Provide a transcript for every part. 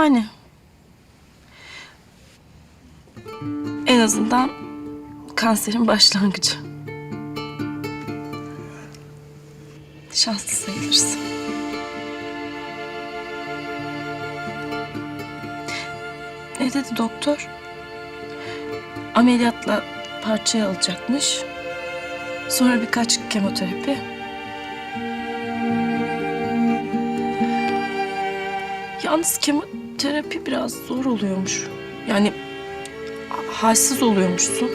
Yani. En azından kanserin başlangıcı. Şanslı sayılırsın. Ne dedi doktor? Ameliyatla parçayı alacakmış. Sonra birkaç kemoterapi. Yalnız kemoterapi biraz zor oluyormuş. Yani ha- halsiz oluyormuşsun.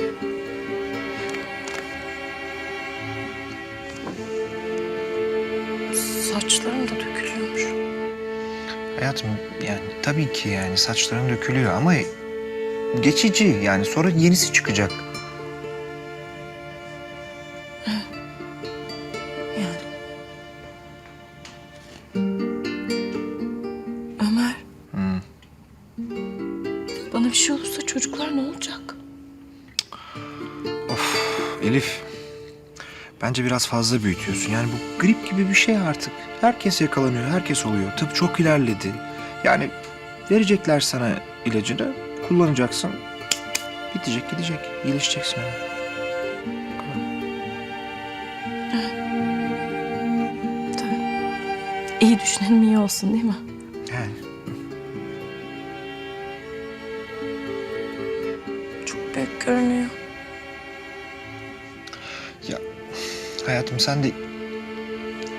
Saçların da dökülüyormuş. Hayatım yani tabii ki yani saçların dökülüyor ama geçici yani sonra yenisi çıkacak. Çocuklar ne olacak? Elif bence biraz fazla büyütüyorsun. Yani bu grip gibi bir şey artık. Herkes yakalanıyor, herkes oluyor. Tıp çok ilerledi. Yani verecekler sana ilacını, kullanacaksın. Bitecek, gidecek. İyileşeceksin. Yani. Tabii. İyi düşünelim iyi olsun değil mi? Görünüyor. Ya hayatım sen de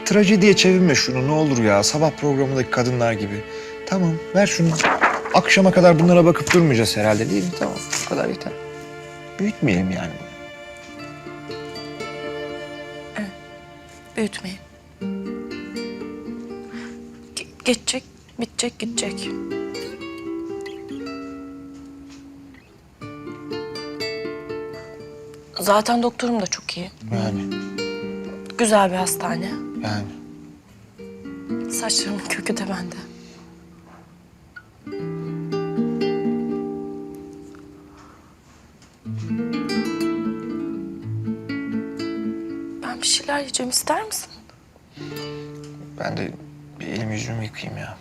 trajediye çevirme şunu ne olur ya. Sabah programındaki kadınlar gibi. Tamam ver şunu. Akşama kadar bunlara bakıp durmayacağız herhalde değil mi? Tamam bu kadar yeter. Büyütmeyelim yani bunu. Büyütmeyin. Ge- geçecek, bitecek, gidecek. Zaten doktorum da çok iyi. Yani Güzel bir hastane. yani. Saçlarımın kökü de bende. Ben bir şeyler yiyeceğim ister misin? Ben de bir elimi yüzümü yıkayayım ya.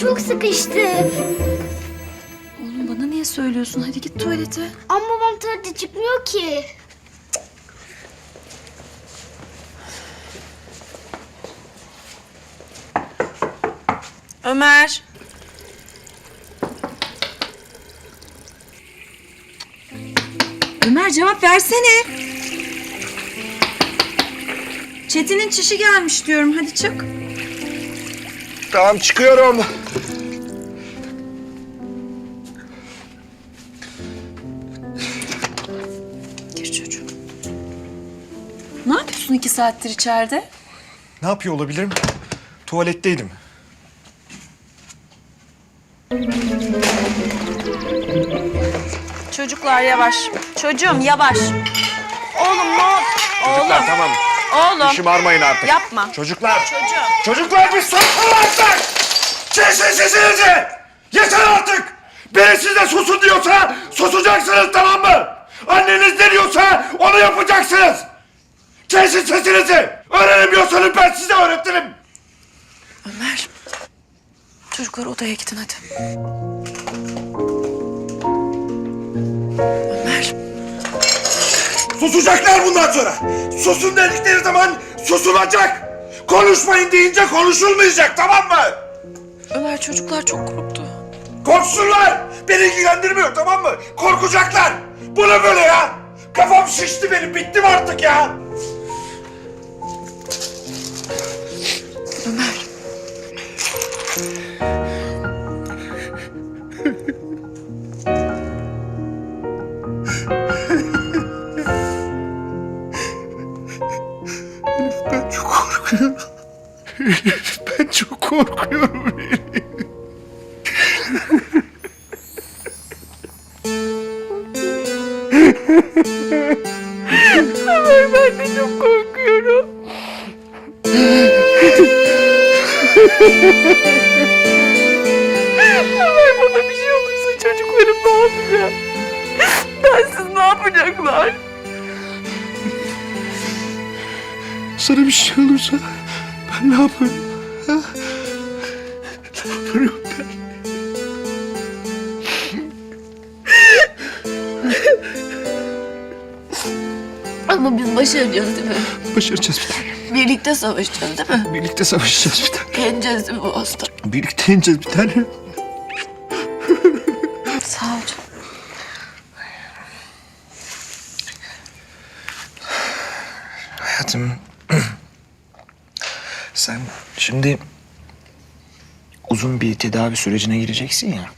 Çok sıkıştı. Oğlum bana niye söylüyorsun? Hadi git tuvalete. Ama babam tuvalete çıkmıyor ki. Ömer. Ömer cevap versene. Çetin'in çişi gelmiş diyorum. Hadi çık. Tamam çıkıyorum. Yapıyorsun iki saattir içeride? Ne yapıyor olabilirim? Tuvaletteydim. Çocuklar yavaş. Çocuğum yavaş. Oğlum ne ol? Çocuklar tamam. Oğlum. Şımarmayın artık. Yapma. Çocuklar. Çocuğum. Çocuklar bir susun artık! Kesin sesinizi! Yeter artık! Biri size susun diyorsa susacaksınız tamam mı? Anneniz ne diyorsa onu yapacaksınız! Kesin sesinizi! Öğrenemiyorsanız ben size öğretirim! Ömer. Çocuklar odaya gidin hadi. Ömer. Susacaklar bundan sonra! Susun dedikleri zaman susulacak! Konuşmayın deyince konuşulmayacak tamam mı? Ömer çocuklar çok korktu. Korksunlar! Beni ilgilendirmiyor tamam mı? Korkacaklar! Bu ne böyle ya? Kafam şişti benim, bittim artık ya! ben çok korkuyorum. Ay ben de çok korkuyorum. Ay bana bir şey olursa çocuklarım ne yapacak? Bensiz ne yapacaklar? Sana bir şey olursa ne? Ha? Ne yaparım ben? Ama biz başaracağız değil mi? Başaracağız bir tane. Birlikte savaşacağız değil mi? Birlikte savaşacağız bir tane. Yeneceğiz değil mi bu hasta? Birlikte yeneceğiz bir tane. Sağ ol canım. Hayatım. Sen şimdi uzun bir tedavi sürecine gireceksin ya.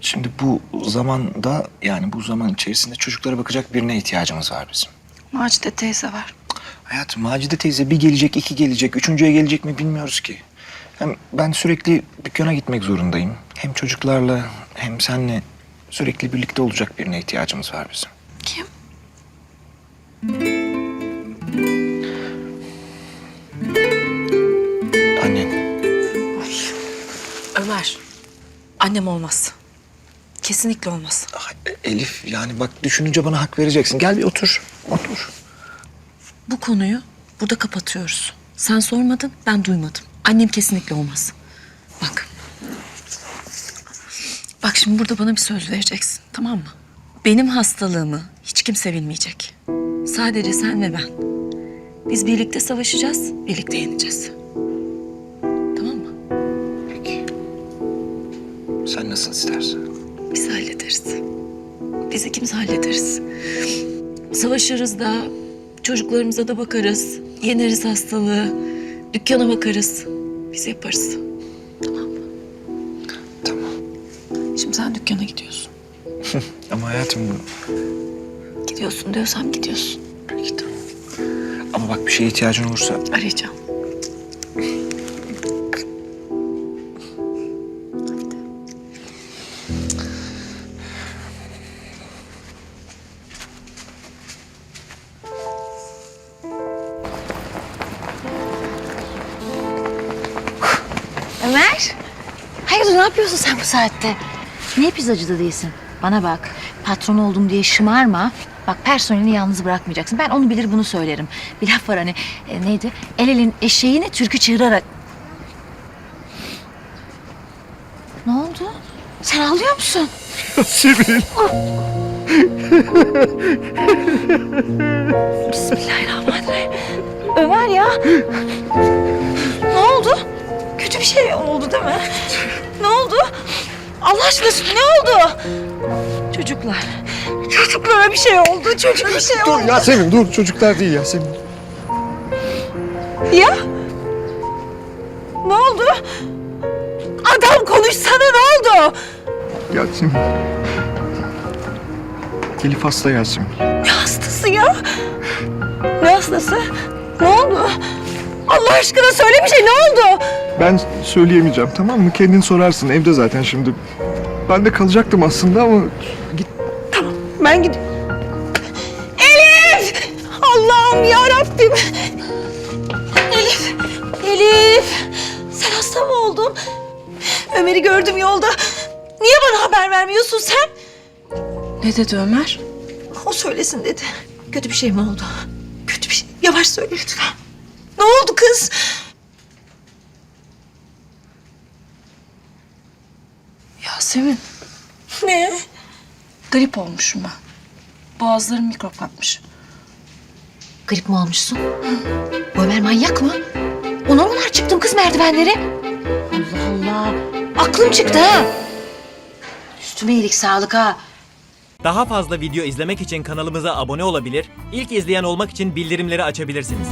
Şimdi bu zamanda yani bu zaman içerisinde çocuklara bakacak birine ihtiyacımız var bizim. Macide teyze var. Hayatım Macide teyze bir gelecek, iki gelecek, üçüncüye gelecek mi bilmiyoruz ki. Hem ben sürekli dükkana gitmek zorundayım. Hem çocuklarla hem senle sürekli birlikte olacak birine ihtiyacımız var bizim. Kim? Annem olmaz. Kesinlikle olmaz. Ay, Elif yani bak düşününce bana hak vereceksin. Gel bir otur. Otur. Bu konuyu burada kapatıyoruz. Sen sormadın, ben duymadım. Annem kesinlikle olmaz. Bak. Bak şimdi burada bana bir söz vereceksin, tamam mı? Benim hastalığımı hiç kimse bilmeyecek. Sadece sen ve ben. Biz birlikte savaşacağız, birlikte yeneceğiz. Sen nasıl istersen. Biz hallederiz. Biz ikimiz hallederiz. Savaşırız da, çocuklarımıza da bakarız. Yeneriz hastalığı, dükkana bakarız. Biz yaparız. Tamam. Şimdi sen dükkana gidiyorsun. Ama hayatım Gidiyorsun diyorsam gidiyorsun. peki tamam. Ama bak bir şeye ihtiyacın olursa Arayacağım. Ömer. Hayırdır ne yapıyorsun sen bu saatte? Niye pizzacıda değilsin? Bana bak. Patron oldum diye şımarma. Bak personelini yalnız bırakmayacaksın. Ben onu bilir bunu söylerim. Bir laf var hani e, neydi? El elin eşeğini türkü çığırarak... Ne oldu? Sen ağlıyor musun? Yasemin. Bismillahirrahmanirrahim. Ömer ya. Bir şey oldu değil mi? Ne oldu? Allah aşkına ne oldu? Çocuklar. Çocuklara bir şey oldu. Çocuğa bir şey oldu. Dur Yasemin dur çocuklar değil Yasemin. Ya? Ne oldu? Adam konuşsana ne oldu? Yasemin. Elif hasta Yasemin. Ne hastası ya? Ne hastası? Ne oldu? Allah aşkına söyle bir şey ne oldu? Ben söyleyemeyeceğim tamam mı? Kendin sorarsın evde zaten şimdi. Ben de kalacaktım aslında ama git Ben gidiyorum. Elif! Allah'ım ya Rabbim. Elif, Elif. Sen hasta mı oldun? Ömer'i gördüm yolda. Niye bana haber vermiyorsun sen? Ne dedi Ömer? O söylesin dedi. Kötü bir şey mi oldu? Kötü bir şey. Yavaş söyle lütfen. Kız? Yasemin, Ne? grip olmuşum ben. Boğazlarım mikrop kapmış. Grip mi olmuşsun? Bu Ömer manyak mı? Ona mı çıktım kız merdivenleri? Allah Allah. Aklım çıktı ha. Üstüme iyilik sağlık ha. Daha fazla video izlemek için kanalımıza abone olabilir, ilk izleyen olmak için bildirimleri açabilirsiniz.